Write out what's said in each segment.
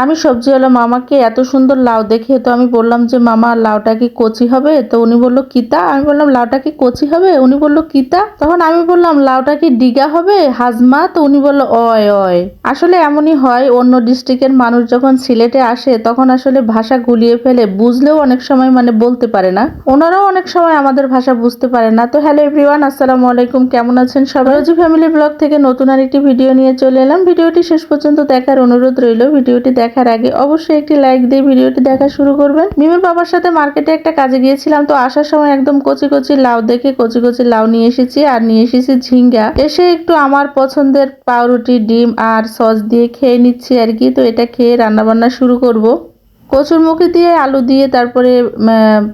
আমি সবজিওয়ালা মামাকে এত সুন্দর লাউ দেখে তো আমি বললাম যে, মামা, লাউটা কি কচি হবে? তো উনি বলল, কিতা? আমি বললাম, লাউটা কি কচি হবে? উনি বলল, কিতা? তখন আমি বললাম, লাউটা কি ডিগা হবে? হাজমা? তো উনি বলল, অয় অয়। আসলে এমনই হয়, অন্য ডিস্ট্রিক্টের মানুষ যখন সিলেটে আসে, তখন আসলে ভাষা গুলিয়ে ফেলে, বুঝলেও অনেক সময় মানে বলতে পারে না। ওনারাও অনেক সময় আমাদের ভাষা বুঝতে পারে না। তো হ্যালো এভরিওয়ান, আসসালামু আলাইকুম, কেমন আছেন সবাই? ফ্যামিলি ব্লগ থেকে নতুন আরেকটি ভিডিও নিয়ে চলে এলাম। ভিডিওটি শেষ পর্যন্ত দেখার অনুরোধ রইল। ভিডিওটি দেখার আগে অবশ্যই একটি লাইক দিয়ে ভিডিওটি দেখা শুরু করবেন। মিমের বাবার সাথে মার্কেটে একটা কাজে গিয়েছিলাম, তো আসার সময় একদম কচি কচি লাউ দেখে কচি কচি লাউ নিয়ে এসেছি আর নিয়ে এসেছি ঝিঙ্গা। এসে একটু আমার পছন্দের পাউরুটি, ডিম আর সস দিয়ে খেয়ে নিচ্ছি আর কি, তো এটা খেয়ে রান্না বান্না শুরু করব। কচুরমুখী দিয়ে আলু দিয়ে তারপরে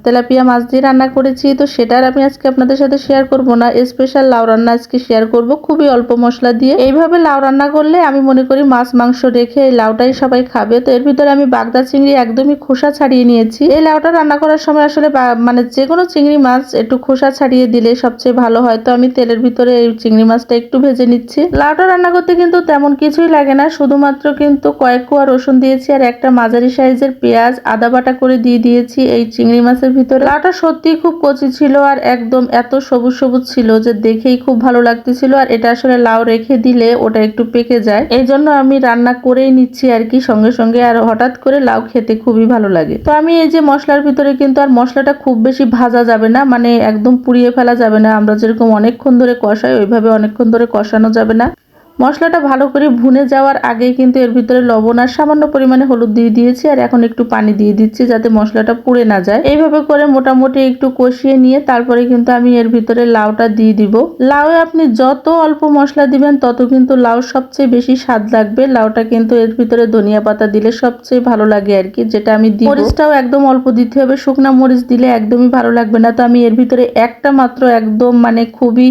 তেলাপিয়া মাছ দিয়ে রান্না করেছি। তো সেটার আমি আজকে আপনাদের সাথে শেয়ার করব না। স্পেশাল লাউ রান্না আজকে শেয়ার করব। খুবই অল্প মশলা দিয়ে। এইভাবে লাউ রান্না করলে আমি মনে করি মাছ, মাংস রেখে এই লাউটাই সবাই খাবে। তো এর ভিতরে আমি বাগদা চিংড়ি একদমই খোসা ছাড়িয়ে নিয়েছি। এই লাউটা রান্না করার সময় আসলে মানে যে কোনো চিংড়ি মাছ একটু খোসা ছাড়িয়ে দিলে সবচেয়ে ভালো হয়। তো আমি তেলের ভিতরে এই চিংড়ি মাছটা একটু ভেজে নিচ্ছি। লাউটা রান্না করতে কিন্তু তেমন কিছুই লাগে না। শুধুমাত্র কিন্তু কয়েক কোয়া রসুন দিয়েছি আর একটা মাঝারি সাইজের আদা বাটা করে দিয়ে দিয়েছি এই চিংড়ি মাছের ভিতরে। লাউটা সত্যিই খুব কচি ছিল আর একদম এত সবুজ সবুজ ছিল যে দেখেই খুব ভালো লাগতেছিল আর এটা আসলে লাউ রেখে দিলে ওটা একটু পেকে যায়। এই জন্য আমি রান্না করেই নিচ্ছি আর কি সঙ্গে সঙ্গে আর হঠাৎ করে লাউ খেতে খুবই ভালো লাগে। তো আমি এই যে মশলার ভিতরে কিন্তু আর মশলাটা খুব বেশি ভাজা যাবে না মানে একদম পুড়িয়ে ফেলা যাবে না। আমরা যেরকম অনেকক্ষণ ধরে কষাই, ওইভাবে অনেকক্ষণ ধরে কষানো যাবে না। মশলাটা ভালো করে ভুনে যাওয়ার আগে কিন্তু এর ভিতরে লবণ আর সামান্য পরিমাণে হলুদ দিয়ে দিয়েছি, আর এখন একটু পানি দিয়ে দিচ্ছি যাতে মশলাটা পুড়ে না যায়। এইভাবে করে মোটামুটি একটু কষিয়ে নিয়ে তারপরে কিন্তু আমি এর ভিতরে লাউটা দিয়ে দিব। লাউয়ে আপনি যত অল্প মশলা দিবেন, তত কিন্তু লাউ সবচেয়ে বেশি স্বাদ লাগবে। লাউটা কিন্তু এর ভিতরে ধনিয়া পাতা দিলে সবচেয়ে ভালো লাগে আর কি, যেটা আমি দিই মরিচটাও একদম অল্প দিতে হবে, শুকনা মরিচ দিলে একদমই ভালো লাগবে না। তো আমি এর ভিতরে একটা মাত্র একদম মানে খুবই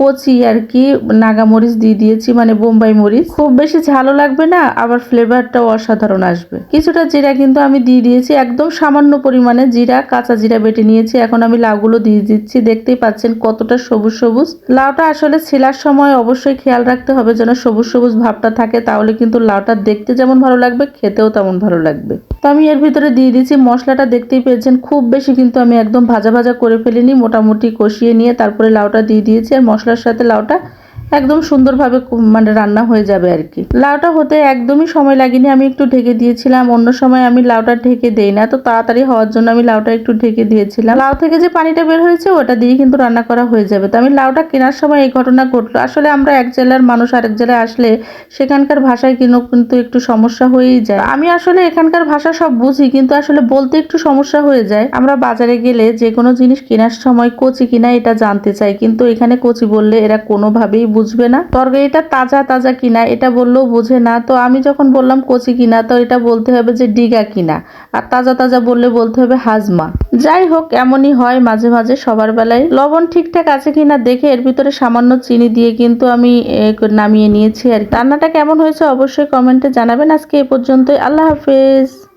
কচি আর কি, নাগা মরিচ দিয়ে দিয়েছি মানে বোম্বাই মরিচ। খুব বেশি ঝালও লাগবে না, আবার ফ্লেভারটাও অসাধারণ আসবে। কিছুটা জিরা কিন্তু আমি দিয়ে দিয়েছি, একদম সামান্য পরিমাণে জিরা, কাঁচা জিরা বেটে নিয়েছি। এখন আমি লাউগুলো দিয়ে দিচ্ছি, দেখতেই পাচ্ছেন কতটা সবুজ সবুজ। লাউটা আসলে ছেলার সময় অবশ্যই খেয়াল রাখতে হবে, যেন সবুজ সবুজ ভাবটা থাকে, তাহলে কিন্তু লাউটা দেখতে যেমন ভালো লাগবে, খেতেও তেমন ভালো লাগবে। তো আমি এর ভিতরে দিয়ে দিয়েছি মশলাটা, দেখতেই পেয়েছেন খুব বেশি কিন্তু আমি একদম ভাজা ভাজা করে ফেলিনি, মোটামুটি কষিয়ে নিয়ে তারপরে লাউটা দিয়ে দিয়েছি আর মশলার সাথে লাউটা একদম সুন্দরভাবে মানে রান্না হয়ে যাবে আর কি। লাউটা হতে একদমই সময় লাগেনি, আমি একটু ঢেকে দিয়েছিলাম। অন্য সময় আমি লাউটা ঢেকে দেই না, তো তাড়াতাড়ি হওয়ার জন্য আমি লাউটা একটু ঢেকে দিয়েছিলাম। লাউ থেকে যে পানিটা বের হয়েছে, ওটা দিয়ে কিন্তু রান্না করা হয়ে যাবে। তো আমি লাউটা কেনার সময় এই ঘটনা ঘটলো। আসলে আমরা এক জেলার মানুষ, আরেক জেলায় আসলে সেখানকার ভাষায় কিন্তু কিন্তু একটু সমস্যা হয়েই যায়। আমি আসলে এখানকার ভাষা সব বুঝি, কিন্তু আসলে বলতে একটু সমস্যা হয়ে যায়। আমরা বাজারে গেলে যে কোনো জিনিস কেনার সময় কচি কিনা এটা জানতে চাই, কিন্তু এখানে কচি বললে এরা কোনোভাবেই বুঝবে না। তরকারিটা তাজা তাজা কিনা, এটা বললেও বোঝে না। তো আমি যখন বললাম কচি কিনা, তো এটা বলতে হবে যে ডিগা কিনা। আর তাজা তাজা বললে বলতে হবে হাজমা। যাই হোক, এমনই হয় মাঝে মাঝে সবার বেলায়। লবণ ঠিকঠাক আছে কিনা দেখে এর ভিতরে সামান্য চিনি দিয়ে কিন্তু আমি নামিয়ে নিয়েছি আর। রান্নাটা কেমন হয়েছে অবশ্যই কমেন্টে জানাবেন। আজকে এ পর্যন্তই। আল্লাহ হাফেজ।